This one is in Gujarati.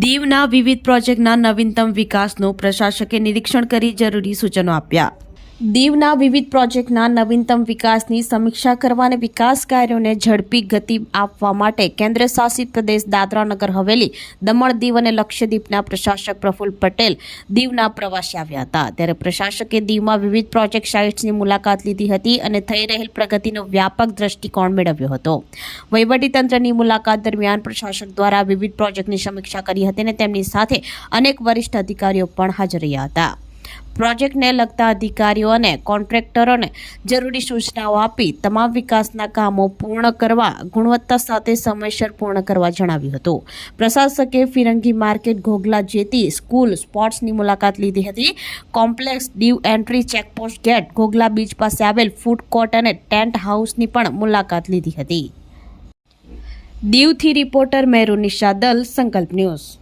દીવના વિવિધ પ્રોજેક્ટના નવીનતમ વિકાસનું પ્રશાસકે નિરીક્ષણ કરી જરૂરી સૂચનો આપ્યા. દીવના વિવિધ પ્રોજેક્ટના નવીનતમ વિકાસની સમીક્ષા કરવા અને વિકાસ કાર્યોને ઝડપી ગતિ આપવા માટે કેન્દ્ર શાસિત પ્રદેશ દાદરા નગર હવેલી, દમણ દીવ અને લક્ષદ્વીપના પ્રશાસક પ્રફુલ્લ પટેલ દીવના પ્રવાસે આવ્યા હતા. ત્યારે પ્રશાસકે દીવમાં વિવિધ પ્રોજેક્ટ સાઇટ્સની મુલાકાત લીધી હતી અને થઈ રહેલ પ્રગતિનો વ્યાપક દ્રષ્ટિકોણ મેળવ્યો હતો. વહીવટીતંત્રની મુલાકાત દરમિયાન પ્રશાસક દ્વારા વિવિધ પ્રોજેક્ટની સમીક્ષા કરી હતી અને તેમની સાથે અનેક વરિષ્ઠ અધિકારીઓ પણ હાજર રહ્યા હતા. પ્રોજેક્ટને લગતા અધિકારીઓ અને કોન્ટ્રાક્ટરોને જરૂરી સૂચનાઓ આપી તમામ વિકાસના કામો પૂર્ણ કરવા, ગુણવત્તા સાથે સમયસર પૂર્ણ કરવા જણાવ્યું હતું. પ્રશાસકે Firangi market Ghoghla jetty school સ્પોર્ટ્સની મુલાકાત લીધી હતી. Complex Diu entry checkpost gate Ghoghla beach પાસે આવેલ ફૂડ કોર્ટ અને ટેન્ટ હાઉસની પણ મુલાકાત લીધી હતી. દીવથી રિપોર્ટર મેરુ નિશા દલ સંકલ્પ ન્યૂઝ.